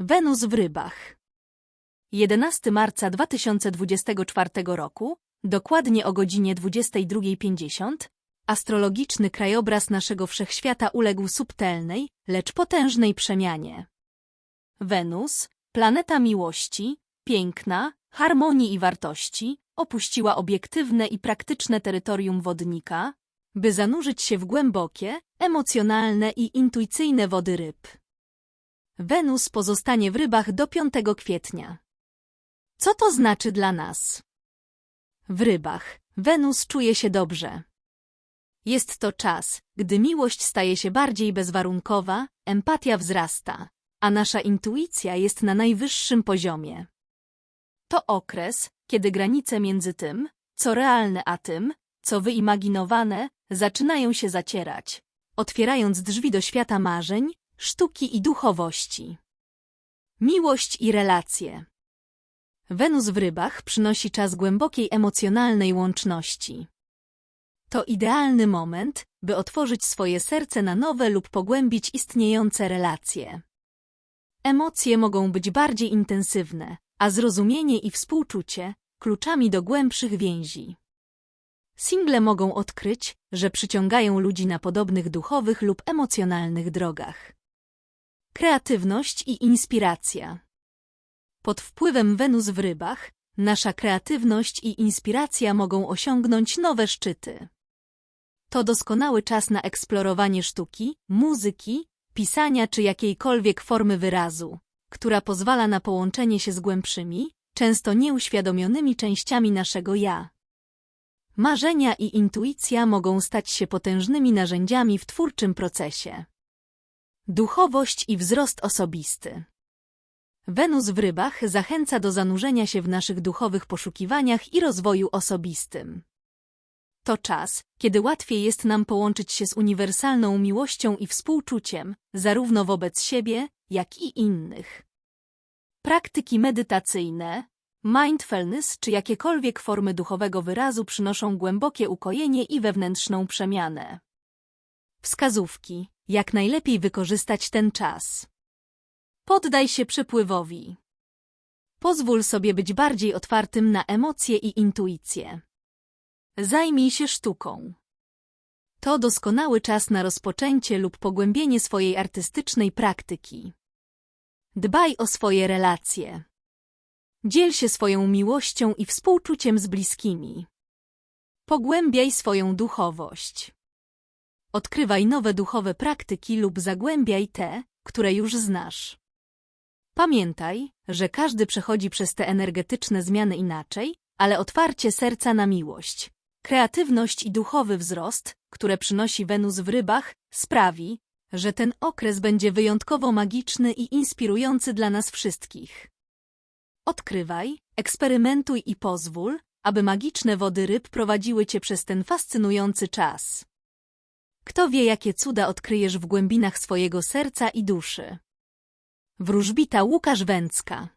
Wenus w rybach. 11 marca 2024 roku, dokładnie o godzinie 22.50, astrologiczny krajobraz naszego wszechświata uległ subtelnej, lecz potężnej przemianie. Wenus, planeta miłości, piękna, harmonii i wartości, opuściła obiektywne i praktyczne terytorium wodnika, by zanurzyć się w głębokie, emocjonalne i intuicyjne wody ryb. Wenus pozostanie w rybach do 5 kwietnia. Co to znaczy dla nas? W rybach Wenus czuje się dobrze. Jest to czas, gdy miłość staje się bardziej bezwarunkowa, empatia wzrasta, a nasza intuicja jest na najwyższym poziomie. To okres, kiedy granice między tym, co realne, a tym, co wyimaginowane, zaczynają się zacierać, otwierając drzwi do świata marzeń, sztuki i duchowości. Miłość i relacje. Wenus w rybach przynosi czas głębokiej emocjonalnej łączności. To idealny moment, by otworzyć swoje serce na nowe lub pogłębić istniejące relacje. Emocje mogą być bardziej intensywne, a zrozumienie i współczucie kluczami do głębszych więzi. Single mogą odkryć, że przyciągają ludzi na podobnych duchowych lub emocjonalnych drogach. Kreatywność i inspiracja. Pod wpływem Wenus w rybach, nasza kreatywność i inspiracja mogą osiągnąć nowe szczyty. To doskonały czas na eksplorowanie sztuki, muzyki, pisania czy jakiejkolwiek formy wyrazu, która pozwala na połączenie się z głębszymi, często nieuświadomionymi częściami naszego ja. Marzenia i intuicja mogą stać się potężnymi narzędziami w twórczym procesie. Duchowość i wzrost osobisty. Wenus w rybach zachęca do zanurzenia się w naszych duchowych poszukiwaniach i rozwoju osobistym. To czas, kiedy łatwiej jest nam połączyć się z uniwersalną miłością i współczuciem, zarówno wobec siebie, jak i innych. Praktyki medytacyjne, mindfulness czy jakiekolwiek formy duchowego wyrazu przynoszą głębokie ukojenie i wewnętrzną przemianę. Wskazówki, jak najlepiej wykorzystać ten czas. Poddaj się przepływowi. Pozwól sobie być bardziej otwartym na emocje i intuicję. Zajmij się sztuką. To doskonały czas na rozpoczęcie lub pogłębienie swojej artystycznej praktyki. Dbaj o swoje relacje. Dziel się swoją miłością i współczuciem z bliskimi. Pogłębiaj swoją duchowość. Odkrywaj nowe duchowe praktyki lub zagłębiaj te, które już znasz. Pamiętaj, że każdy przechodzi przez te energetyczne zmiany inaczej, ale otwarcie serca na miłość, kreatywność i duchowy wzrost, które przynosi Wenus w rybach, sprawi, że ten okres będzie wyjątkowo magiczny i inspirujący dla nas wszystkich. Odkrywaj, eksperymentuj i pozwól, aby magiczne wody ryb prowadziły cię przez ten fascynujący czas. Kto wie, jakie cuda odkryjesz w głębinach swojego serca i duszy. Wróżbita Łukasz Węcka